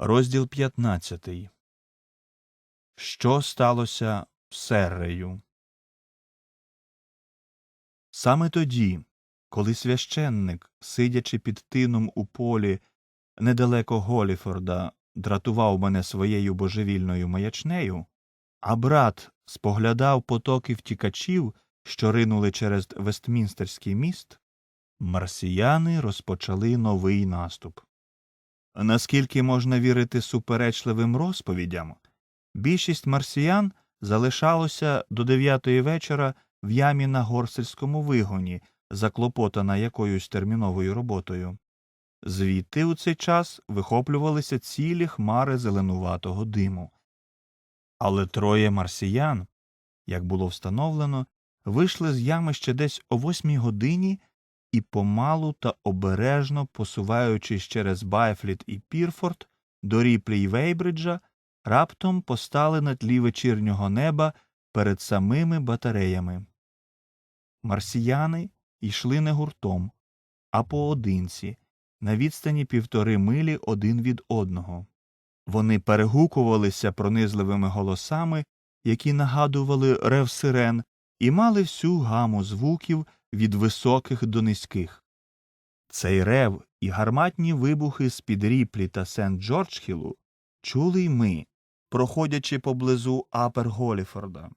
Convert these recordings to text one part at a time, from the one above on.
Розділ 15. Що сталося з Серрею? Саме тоді, коли священник, сидячи під тином у полі недалеко Голіфорда, дратував мене своєю божевільною маячнею, а брат споглядав потоки втікачів, що ринули через Вестмінстерський міст, марсіяни розпочали новий наступ. Наскільки можна вірити суперечливим розповідям, більшість марсіян залишалося до дев'ятої вечора в ямі на горсельському вигоні, заклопотана якоюсь терміновою роботою. Звідти у цей час вихоплювалися цілі хмари зеленуватого диму. Але троє марсіян, як було встановлено, вийшли з ями ще десь о восьмій годині і помалу та обережно посуваючись через Байфліт і Пірфорд до Ріплі й Вейбриджа, раптом постали на тлі вечірнього неба перед самими батареями. Марсіяни йшли не гуртом, а поодинці, на відстані півтори милі один від одного. Вони перегукувалися пронизливими голосами, які нагадували рев сирен, і мали всю гаму звуків від високих до низьких. Цей рев і гарматні вибухи з під Ріплі та Сент Джорджхілу чули й ми, проходячи поблизу Апер Голіфорда.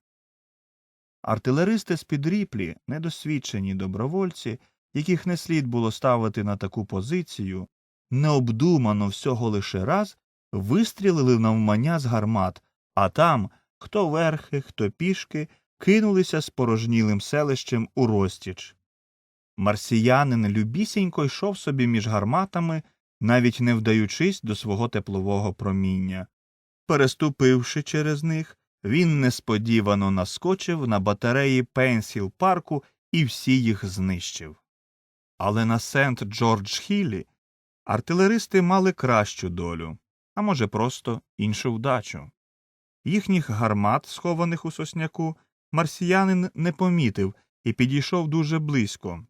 Артилеристи з під Ріплі, недосвідчені добровольці, яких не слід було ставити на таку позицію, необдумано всього лише раз вистрілили навмання з гармат, а там, хто верхи, хто пішки, кинулися спорожнілим селищем у розтіч. Марсіянин любісінько йшов собі між гарматами, навіть не вдаючись до свого теплового проміння. Переступивши через них, він несподівано наскочив на батареї Пенсіл парку і всі їх знищив. Але на Сент Джордж Хіллі артилеристи мали кращу долю, а може, просто іншу вдачу. Їхніх гармат, схованих у сосняку, марсіянин не помітив і підійшов дуже близько.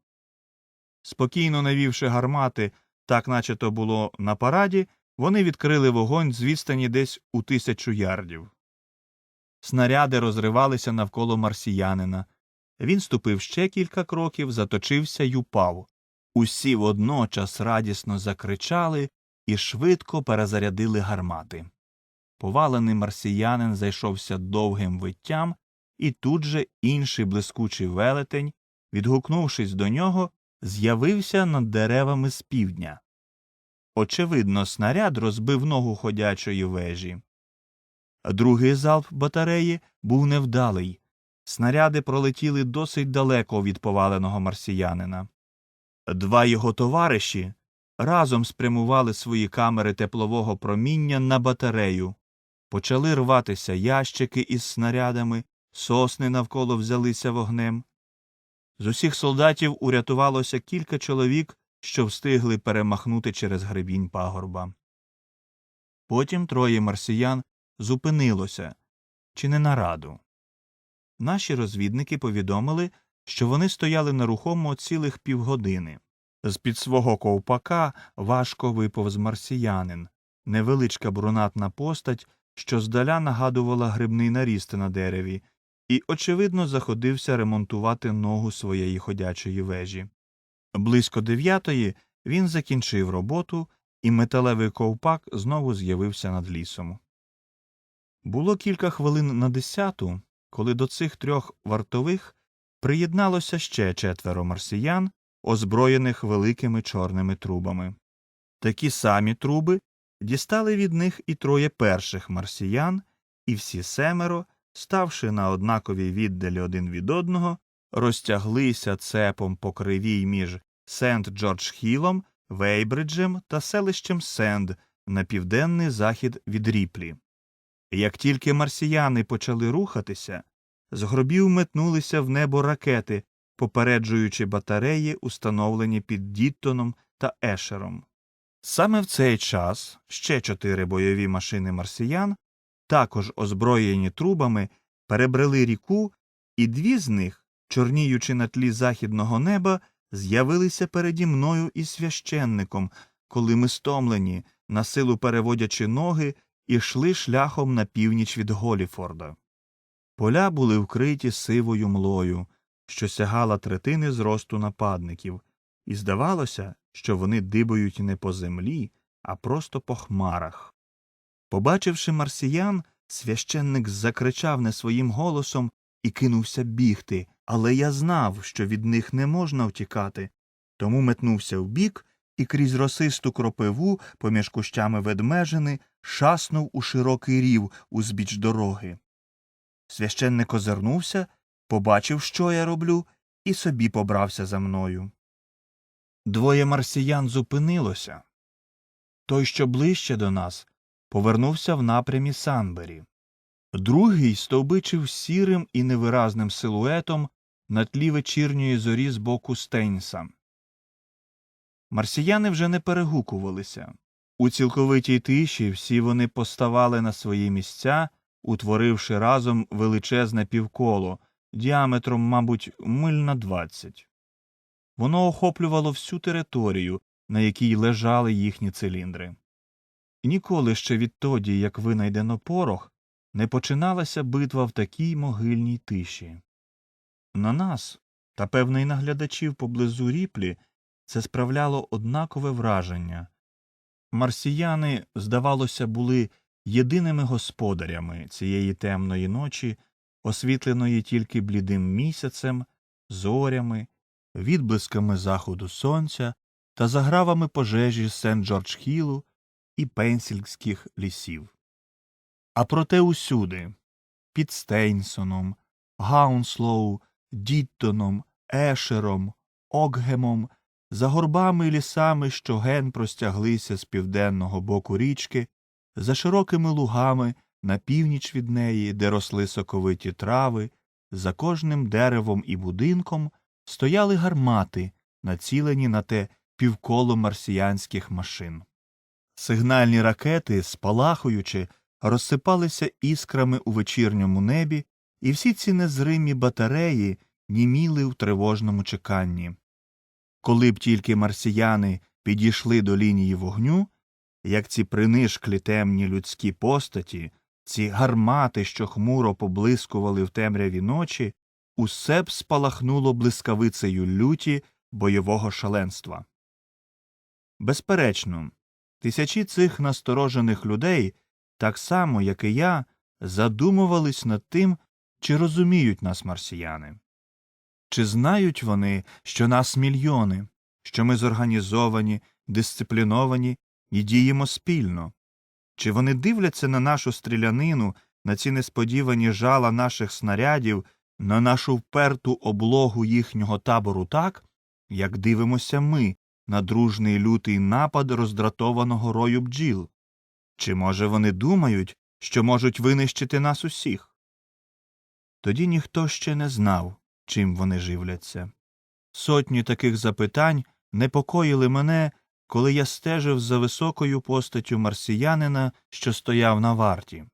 Спокійно навівши гармати, так наче то було на параді, вони відкрили вогонь з відстані десь у тисячу ярдів. Снаряди розривалися навколо марсіянина. Він ступив ще кілька кроків, заточився й упав. Усі водночас радісно закричали і швидко перезарядили гармати. Повалений марсіянин зайшовся довгим виттям, і тут же інший блискучий велетень, відгукнувшись до нього, з'явився над деревами з півдня. Очевидно, снаряд розбив ногу ходячої вежі. Другий залп батареї був невдалий. Снаряди пролетіли досить далеко від поваленого марсіянина. Два його товариші разом спрямували свої камери теплового проміння на батарею, почали рватися ящики із снарядами, сосни навколо взялися вогнем. З усіх солдатів урятувалося кілька чоловік, що встигли перемахнути через гребінь пагорба. Потім троє марсіян зупинилося чи не на раду. Наші розвідники повідомили, що вони стояли нерухомо цілих півгодини. З під свого ковпака важко виповз марсіянин, невеличка брунатна постать, що здаля нагадувала грибний наріст на дереві, і, очевидно, заходився ремонтувати ногу своєї ходячої вежі. Близько дев'ятої він закінчив роботу, і металевий ковпак знову з'явився над лісом. Було кілька хвилин на десяту, коли до цих трьох вартових приєдналося ще четверо марсіян, озброєних великими чорними трубами. Такі самі труби дістали від них і троє перших марсіян, і всі семеро, ставши на однаковій віддалі один від одного, розтяглися цепом по кривій між Сент Джордж Хілом, Вейбриджем та селищем Сенд на південний захід від Ріплі. Як тільки марсіяни почали рухатися, з гробів метнулися в небо ракети, попереджуючи батареї, установлені під Діттоном та Ешером. Саме в цей час ще чотири бойові машини марсіян, також озброєні трубами, перебрели ріку, і дві з них, чорніючи на тлі західного неба, з'явилися переді мною і священником, коли ми стомлені, на силу переводячи ноги, ішли шляхом на північ від Голіфорда. Поля були вкриті сивою млою, що сягала третини зросту нападників, і здавалося, що вони дибають не по землі, а просто по хмарах. Побачивши марсіян, священник закричав не своїм голосом і кинувся бігти, але я знав, що від них не можна втікати, тому метнувся вбік і крізь росисту кропиву поміж кущами ведмежини шаснув у широкий рів узбіч дороги. Священник озирнувся, побачив, що я роблю, і собі побрався за мною. Двоє марсіян зупинилося. Той, що ближче до нас, повернувся в напрямі Санбері. Другий стовбичив сірим і невиразним силуетом на тлі вечірньої зорі з боку Стейнса. Марсіяни вже не перегукувалися. У цілковитій тиші всі вони поставали на свої місця, утворивши разом величезне півколо, діаметром, мабуть, миль на двадцять. Воно охоплювало всю територію, на якій лежали їхні циліндри. Ніколи ще відтоді, як винайдено порох, не починалася битва в такій могильній тиші. На нас, та певне й на поблизу ріплі, це справляло однакове враження. Марсіяни, здавалося, були єдиними господарями цієї темної ночі, освітленої тільки блідим місяцем, зорями, відблисками заходу сонця та загравами пожежі сент джордж хілу і пенсільських лісів. А проте усюди під Стейнсоном, Гаунслоу, Діттоном, Ешером, Окгемом, за горбами і лісами, що ген простяглися з південного боку річки, за широкими лугами на північ від неї, де росли соковиті трави, за кожним деревом і будинком стояли гармати, націлені на те півколо марсіянських машин. Сигнальні ракети, спалахуючи, розсипалися іскрами у вечірньому небі, і всі ці незримі батареї німіли в тривожному чеканні. Коли б тільки марсіяни підійшли до лінії вогню, як ці принишклі темні людські постаті, ці гармати, що хмуро поблискували в темряві ночі, усе б спалахнуло блискавицею люті бойового шаленства. Безперечно, тисячі цих насторожених людей, так само, як і я, задумувались над тим, чи розуміють нас марсіяни. Чи знають вони, що нас мільйони, що ми зорганізовані, дисципліновані і діємо спільно? Чи вони дивляться на нашу стрілянину, на ці несподівані жала наших снарядів, на нашу вперту облогу їхнього табору так, як дивимося ми на дружний лютий напад роздратованого рою бджіл? Чи, може, вони думають, що можуть винищити нас усіх? Тоді ніхто ще не знав, чим вони живляться. Сотні таких запитань непокоїли мене, коли я стежив за високою постаттю марсіянина, що стояв на варті.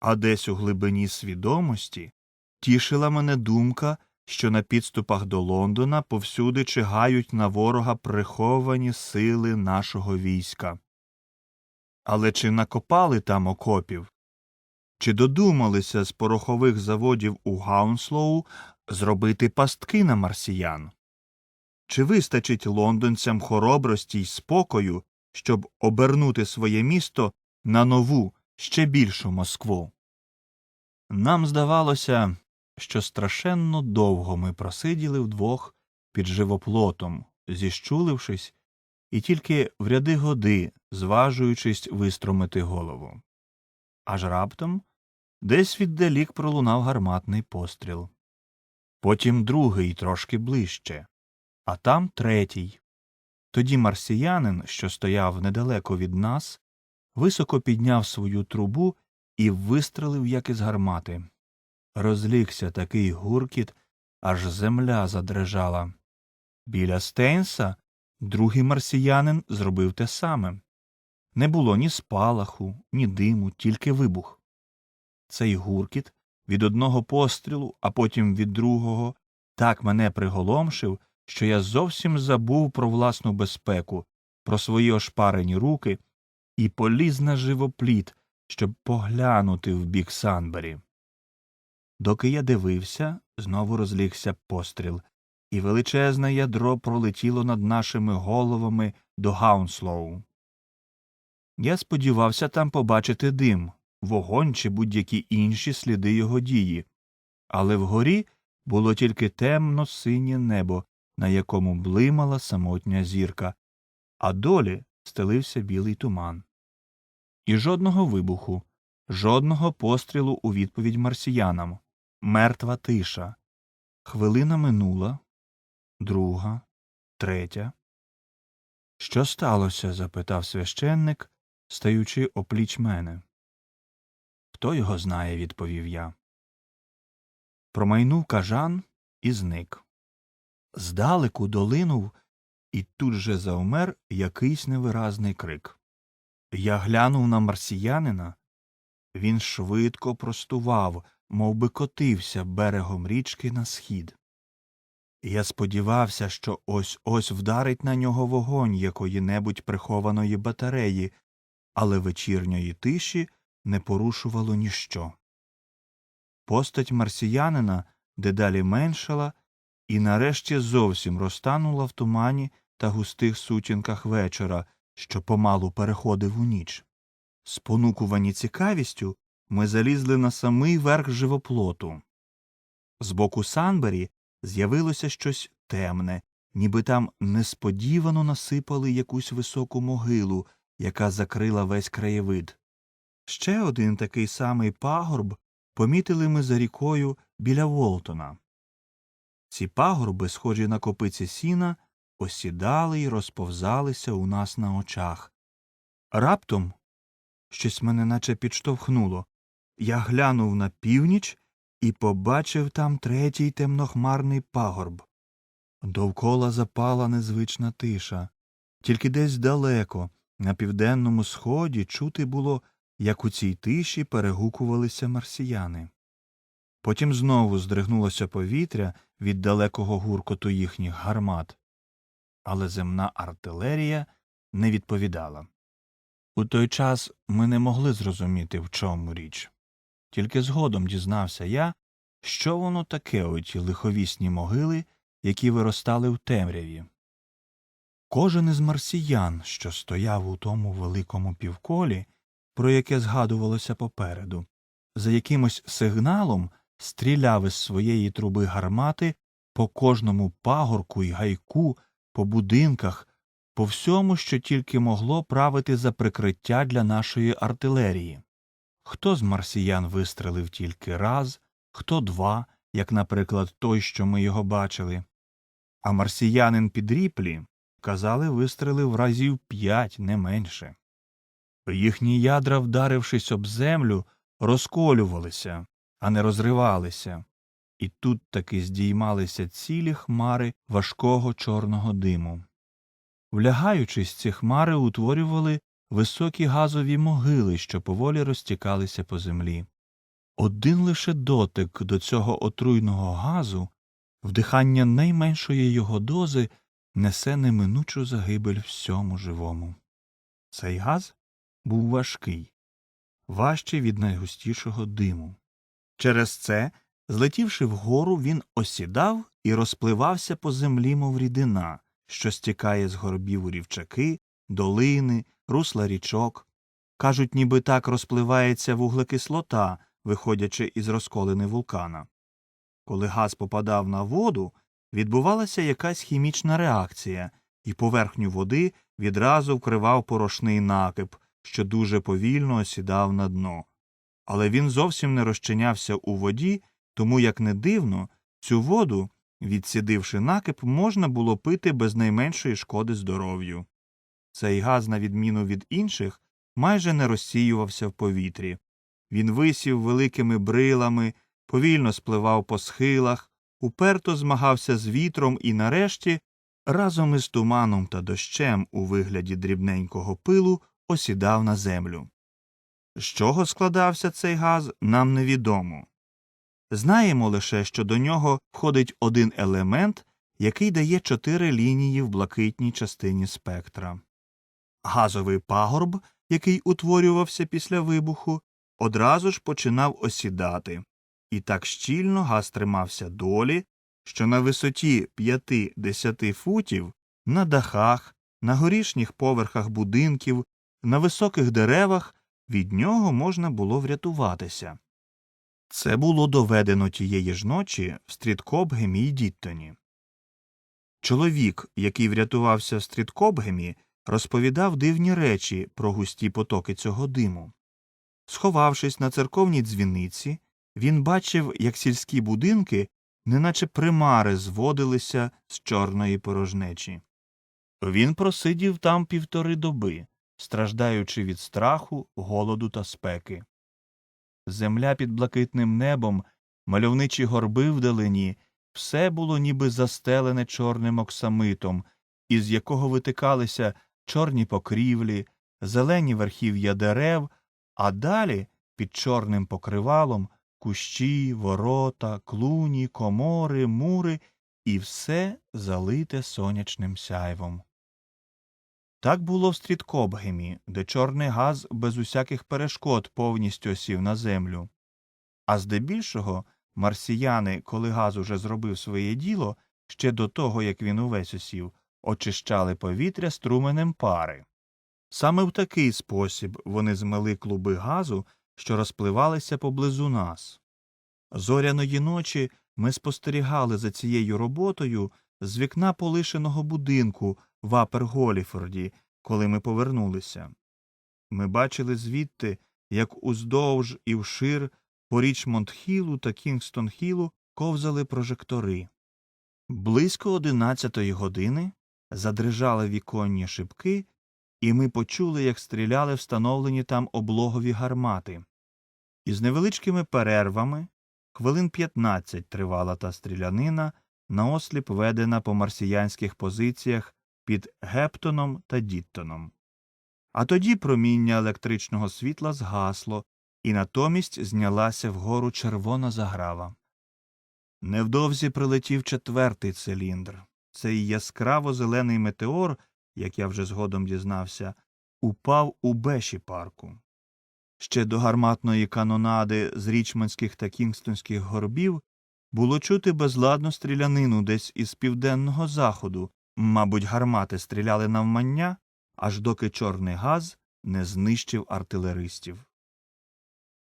А десь у глибині свідомості тішила мене думка, що на підступах до Лондона повсюди чигають на ворога приховані сили нашого війська. Але чи накопали там окопів? Чи додумалися з порохових заводів у Гаунслоу зробити пастки на марсіян? Чи вистачить лондонцям хоробрості й спокою, щоб обернути своє місто на нову, ще більшу Москву? Нам здавалося, що страшенно довго ми просиділи вдвох під живоплотом, зіщулившись, і тільки в ряди годи, зважуючись вистромити голову. Аж раптом десь віддалік пролунав гарматний постріл. Потім другий трошки ближче, а там третій. Тоді марсіянин, що стояв недалеко від нас, високо підняв свою трубу і вистрелив, як із гармати. Розлігся такий гуркіт, аж земля задрижала. Біля Стейнса другий марсіянин зробив те саме. Не було ні спалаху, ні диму, тільки вибух. Цей гуркіт від одного пострілу, а потім від другого, так мене приголомшив, що я зовсім забув про власну безпеку про свої ошпарені руки і поліз на живопліт, щоб поглянути в бік Санбері. Доки я дивився, знову розлігся постріл, і величезне ядро пролетіло над нашими головами до Гаунслоу. Я сподівався там побачити дим, вогонь чи будь-які інші сліди його дії, але вгорі було тільки темно синє небо, на якому блимала самотня зірка, а долі стелився білий туман. І жодного вибуху, жодного пострілу у відповідь марсіянам, мертва тиша. Хвилина минула, друга, третя. Що сталося? запитав священник, стаючи опліч мене. Хто його знає, відповів я. Промайнув кажан і зник. Здалеку долинув, і тут же завмер якийсь невиразний крик. Я глянув на марсіянина. Він швидко простував, мов би котився берегом річки на схід. Я сподівався, що ось ось вдарить на нього вогонь якої небудь прихованої батареї, але вечірньої тиші не порушувало ніщо. Постать марсіянина дедалі меншала і нарешті зовсім розтанула в тумані та густих сутінках вечора, що помалу переходив у ніч. Спонукувані цікавістю, ми залізли на самий верх живоплоту. З боку Санбері з'явилося щось темне, ніби там несподівано насипали якусь високу могилу, яка закрила весь краєвид. Ще один такий самий пагорб помітили ми за рікою біля Волтона. Ці пагорби, схожі на копиці сіна, осідали й розповзалися у нас на очах. Раптом щось мене наче підштовхнуло. Я глянув на північ і побачив там третій темнохмарний пагорб. Довкола запала незвична тиша. Тільки десь далеко, на південному сході, чути було, як у цій тиші перегукувалися марсіяни. Потім знову здригнулося повітря від далекого гуркоту їхніх гармат, але земна артилерія не відповідала. У той час ми не могли зрозуміти, в чому річ. Тільки згодом дізнався я, що воно таке оті лиховісні могили, які виростали в темряві. Кожен із марсіян, що стояв у тому великому півколі, про яке згадувалося попереду, за якимось сигналом стріляв із своєї труби гармати по кожному пагорку й гайку, по будинках, по всьому, що тільки могло правити за прикриття для нашої артилерії. Хто з марсіян вистрелив тільки раз, хто два, як, наприклад, той, що ми його бачили. А марсіянин під ріплі, казали, вистрелив разів п'ять, не менше. Їхні ядра, вдарившись об землю, розколювалися, а не розривалися, і тут таки здіймалися цілі хмари важкого чорного диму. Влягаючись, ці хмари утворювали високі газові могили, що поволі розтікалися по землі. Один лише дотик до цього отруйного газу, вдихання найменшої його дози несе неминучу загибель всьому живому. Цей газ був важкий, важчий від найгустішого диму. Через це, злетівши вгору, він осідав і розпливався по землі, мов рідина, що стікає з горбів у рівчаки, долини, русла річок. Кажуть, ніби так розпливається вуглекислота, виходячи із розколини вулкана. Коли газ попадав на воду, відбувалася якась хімічна реакція, і поверхню води відразу вкривав порошний накип, що дуже повільно осідав на дно. Але він зовсім не розчинявся у воді, тому, як не дивно, цю воду, відсідивши накип, можна було пити без найменшої шкоди здоров'ю. Цей газ, на відміну від інших, майже не розсіювався в повітрі. Він висів великими брилами, повільно спливав по схилах, уперто змагався з вітром і, нарешті, разом із туманом та дощем у вигляді дрібненького пилу осідав на землю. З чого складався цей газ, нам невідомо. Знаємо лише, що до нього входить один елемент, який дає чотири лінії в блакитній частині спектра. Газовий пагорб, який утворювався після вибуху, одразу ж починав осідати, і так щільно газ тримався долі, що на висоті 5-10 футів на дахах, на горішніх поверхах будинків, на високих деревах від нього можна було врятуватися. Це було доведено тієї ж ночі в Стріткобгемі й Діттоні. Чоловік, який врятувався в Стріткобгемі, розповідав дивні речі про густі потоки цього диму. Сховавшись на церковній дзвіниці, він бачив, як сільські будинки, неначе примари, зводилися з чорної порожнечі. Він просидів там півтори доби, страждаючи від страху, голоду та спеки. Земля під блакитним небом, мальовничі горби вдалині, все було ніби застелене чорним оксамитом, із якого витикалися чорні покрівлі, зелені верхів'я дерев, а далі під чорним покривалом кущі, ворота, клуні, комори, мури і все залите сонячним сяйвом. Так було в Стріткобгемі, де чорний газ без усяких перешкод повністю осів на землю. А здебільшого марсіяни, коли газ уже зробив своє діло, ще до того, як він увесь осів, очищали повітря струменем пари. Саме в такий спосіб вони змели клуби газу, що розпливалися поблизу нас. Зоряної ночі ми спостерігали за цією роботою з вікна полишеного будинку в Апер-Голіфорді, коли ми повернулися. Ми бачили звідти, як уздовж і вшир по Річмонд-Хілу та Кінгстон-Хілу ковзали прожектори. Близько одинадцятої години задрижали віконні шибки, і ми почули, як стріляли встановлені там облогові гармати. Із невеличкими перервами хвилин 15 тривала та стрілянина, наосліп ведена по марсіянських позиціях під Гептоном та Діттоном. А тоді проміння електричного світла згасло, і натомість знялася вгору червона заграва. Невдовзі прилетів четвертий циліндр. Цей яскраво зелений метеор, як я вже згодом дізнався, упав у беші парку. Ще до гарматної канонади з річманських та кінгстонських горбів було чути безладну стрілянину десь із південного заходу, мабуть, гармати стріляли навмання, аж доки чорний газ не знищив артилеристів.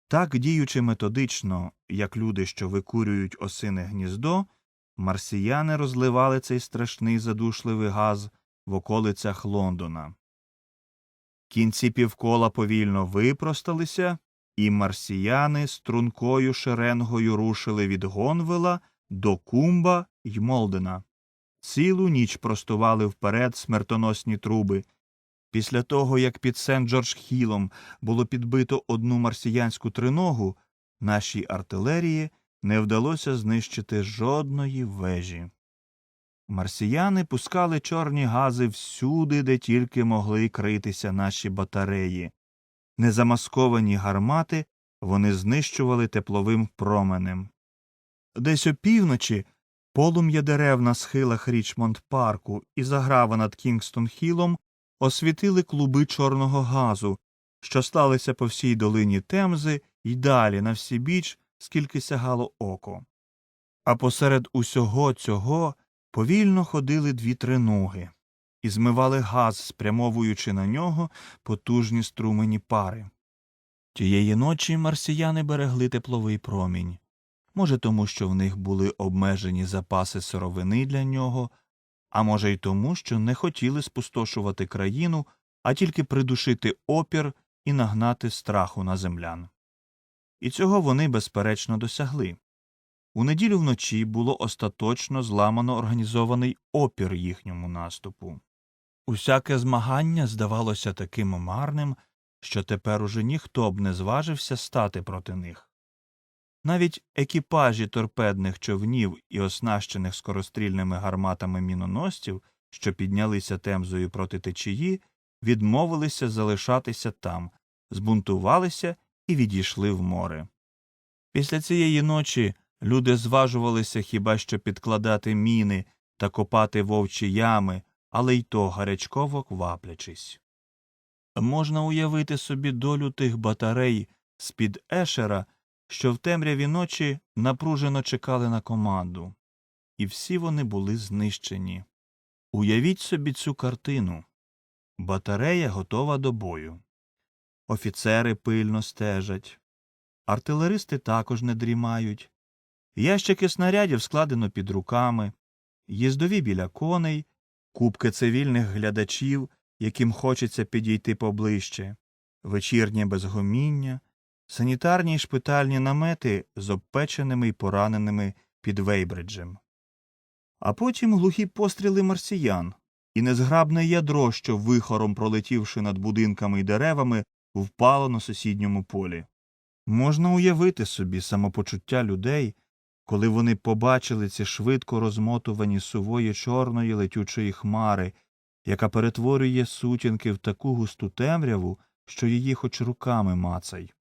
Так, діючи методично, як люди, що викурюють осине гніздо, марсіяни розливали цей страшний задушливий газ в околицях Лондона. Кінці півкола повільно випросталися, і марсіяни стрункою шеренгою рушили від Гонвела до Кумба й Молдена. Цілу ніч простували вперед смертоносні труби. Після того, як під сент Джордж Хілом було підбито одну марсіянську триногу, нашій артилерії не вдалося знищити жодної вежі. Марсіяни пускали чорні гази всюди, де тільки могли критися наші батареї. Незамасковані гармати вони знищували тепловим променем. Десь опівночі полум'я дерев на схилах Річмонд парку і заграва над Кінгстон Хілом освітили клуби чорного газу, що сталися по всій долині Темзи й далі на всі біч, скільки сягало око. А посеред усього цього повільно ходили дві триноги і змивали газ, спрямовуючи на нього потужні струмені пари. Тієї ночі марсіяни берегли тепловий промінь. Може, тому, що в них були обмежені запаси сировини для нього, а може й тому, що не хотіли спустошувати країну, а тільки придушити опір і нагнати страху на землян. І цього вони, безперечно, досягли. У неділю вночі було остаточно зламано організований опір їхньому наступу. Усяке змагання здавалося таким марним, що тепер уже ніхто б не зважився стати проти них. Навіть екіпажі торпедних човнів і оснащених скорострільними гарматами міноносців, що піднялися темзою проти течії, відмовилися залишатися там, збунтувалися і відійшли в море. Після цієї ночі люди зважувалися хіба що підкладати міни та копати вовчі ями, але й то гарячково кваплячись. Можна уявити собі долю тих батарей з-під Ешера, що в темряві ночі напружено чекали на команду. І всі вони були знищені. Уявіть собі цю картину. Батарея готова до бою. Офіцери пильно стежать. Артилеристи також не дрімають. Ящики снарядів складено під руками, їздові біля коней, купки цивільних глядачів, яким хочеться підійти поближче, вечірнє безгоміння, санітарні й шпитальні намети з обпеченими й пораненими під Вейбриджем. А потім глухі постріли марсіян, і незграбне ядро, що вихором пролетівши над будинками й деревами, впало на сусідньому полі. Можна уявити собі самопочуття людей, коли вони побачили ці швидко розмотувані сувої чорної летючої хмари, яка перетворює сутінки в таку густу темряву, що її хоч руками мацай.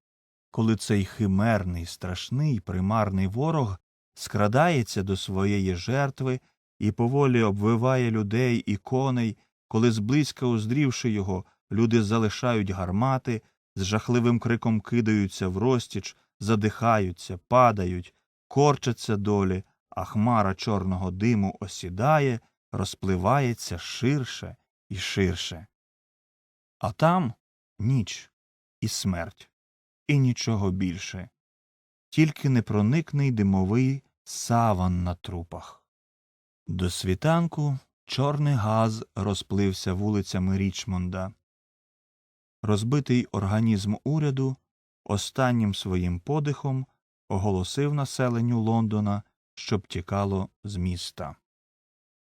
Коли цей химерний, страшний, примарний ворог скрадається до своєї жертви і поволі обвиває людей і коней, коли зблизька уздрівши його, люди залишають гармати, з жахливим криком кидаються в розтіч, задихаються, падають, корчаться долі, а хмара чорного диму осідає, розпливається ширше і ширше. А там ніч і смерть, і нічого більше, тільки непроникний димовий саван на трупах. До світанку чорний газ розплився вулицями Річмонда. Розбитий організм уряду останнім своїм подихом оголосив населенню Лондона, щоб тікало з міста.